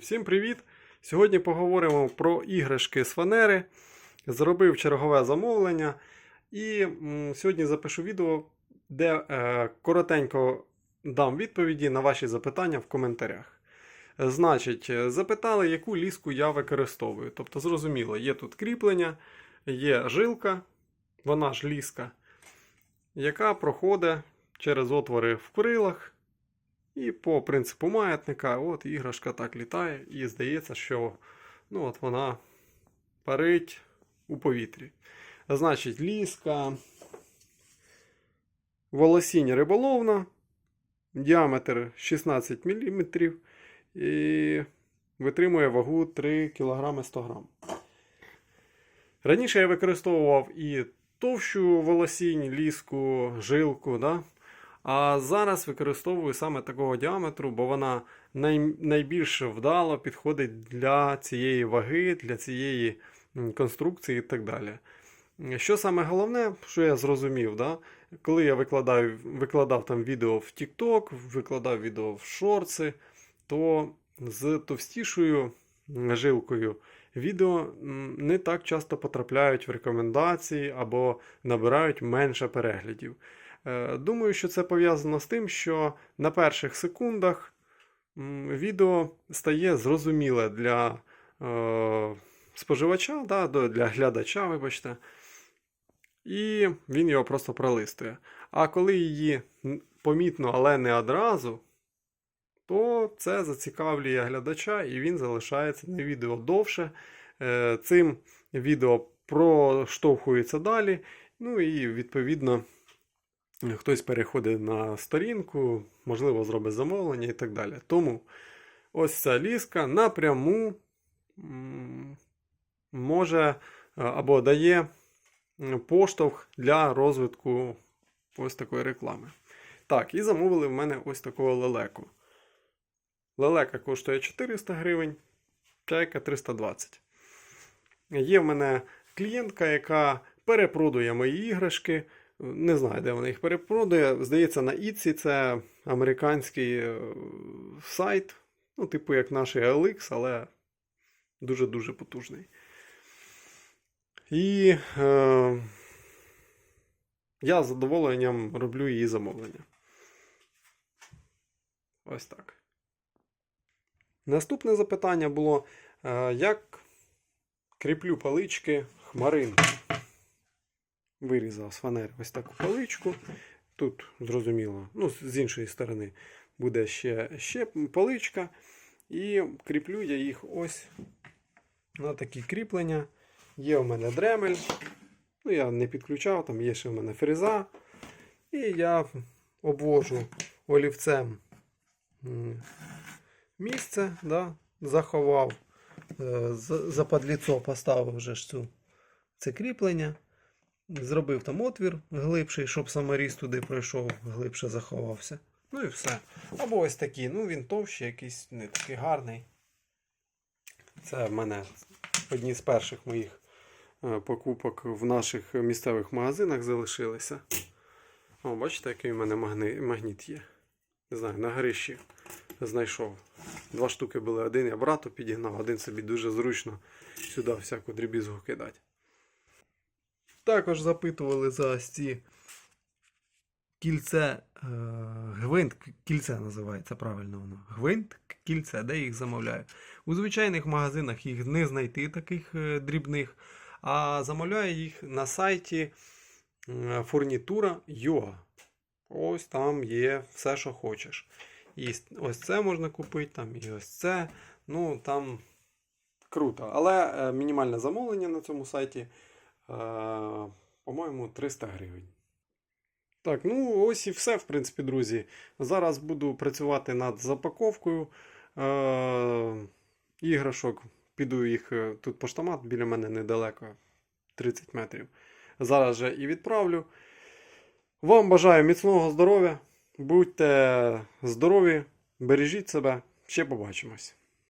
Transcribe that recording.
Всім привіт! Сьогодні поговоримо про іграшки з фанери. Зробив чергове замовлення. І сьогодні запишу відео, де е, коротенько дам відповіді на ваші запитання в коментарях. Значить, е, запитали, яку ліску я використовую. Тобто, зрозуміло, є тут кріплення, є жилка, вона ж ліска, яка проходить через отвори в крилах. І по принципу маятника, от іграшка так літає, і здається, що ну, от вона парить у повітрі. Значить, ліска, волосінь риболовна, діаметр 16 мм і витримує вагу 3 кг 100 г. Раніше я використовував і товщу волосінь, ліску, жилку. Да? А зараз використовую саме такого діаметру, бо вона най, найбільш вдало підходить для цієї ваги, для цієї конструкції і так далі. Що саме головне, що я зрозумів, да? коли я викладав, викладав там відео в TikTok, викладав відео в шорти, то з товстішою жилкою відео не так часто потрапляють в рекомендації або набирають менше переглядів. Е, Думаю, що це пов'язано з тим, що на перших секундах відео стає зрозуміле для е, споживача, для глядача, вибачте, і він його просто пролистує. А коли її помітно, але не одразу, то це зацікавлює глядача і він залишається на відео довше. Е, Цим відео проштовхується далі. Ну і відповідно хтось переходить на сторінку, можливо, зробить замовлення і так далі. Тому ось ця ліска напряму може е, або дає поштовх для розвитку ось такої реклами. Так, і замовили в мене ось такого лелеку. Лелека коштує 400 гривень, чайка 320. Є в мене клієнтка, яка перепродує мої іграшки. Не знаю, де вона їх перепродує. Здається, на Etsy це американський е, сайт, ну, типу, як наш LX, але дуже-дуже потужний. І е, я з задоволенням роблю її замовлення. Ось так. Наступне запитання було: е, як кріплю палички хмаринки. Вирізав з фанери ось таку паличку. Тут, зрозуміло, ну, з іншої сторони буде ще, ще паличка. І кріплю я їх ось на такі кріплення. Є у мене дремель. Ну, я не підключав, там є ще в мене фреза. І я обвожу олівцем місце, да, заховав. Е, Западліцо поставив вже ж цю, це кріплення. Зробив там отвір глибший, щоб саморіз туди пройшов, глибше заховався. Ну і все. Або ось такий, ну він товщий, якийсь не такий гарний. Це в мене одні з перших моїх е, покупок в наших місцевих магазинах залишилися. О, бачите, який у мене магніт є. Не знаю, на горищі знайшов. Два штуки були, один я брату підігнав, один собі дуже зручно сюди всяку дрібізгу кидати. Також запитували за ось ці кільце, е, гвинт, кільце називається правильно воно. Гвинт, кільце, де їх замовляю. У звичайних магазинах їх не знайти таких е, дрібних, а замовляю їх на сайті е, фурнітура Йога. Ось там є все, що хочеш. І ось це можна купити, там і ось це. Ну там круто. Але е, мінімальне замовлення на цьому сайті, по-моєму, 300 гривень. Так, ну ось і все, в принципі, друзі. Зараз буду працювати над запаковкою е, іграшок. Піду їх е, тут поштомат біля мене недалеко, 30 метрів. Зараз же і відправлю. Вам бажаю міцного здоров'я. Будьте здорові, бережіть себе. Ще побачимось.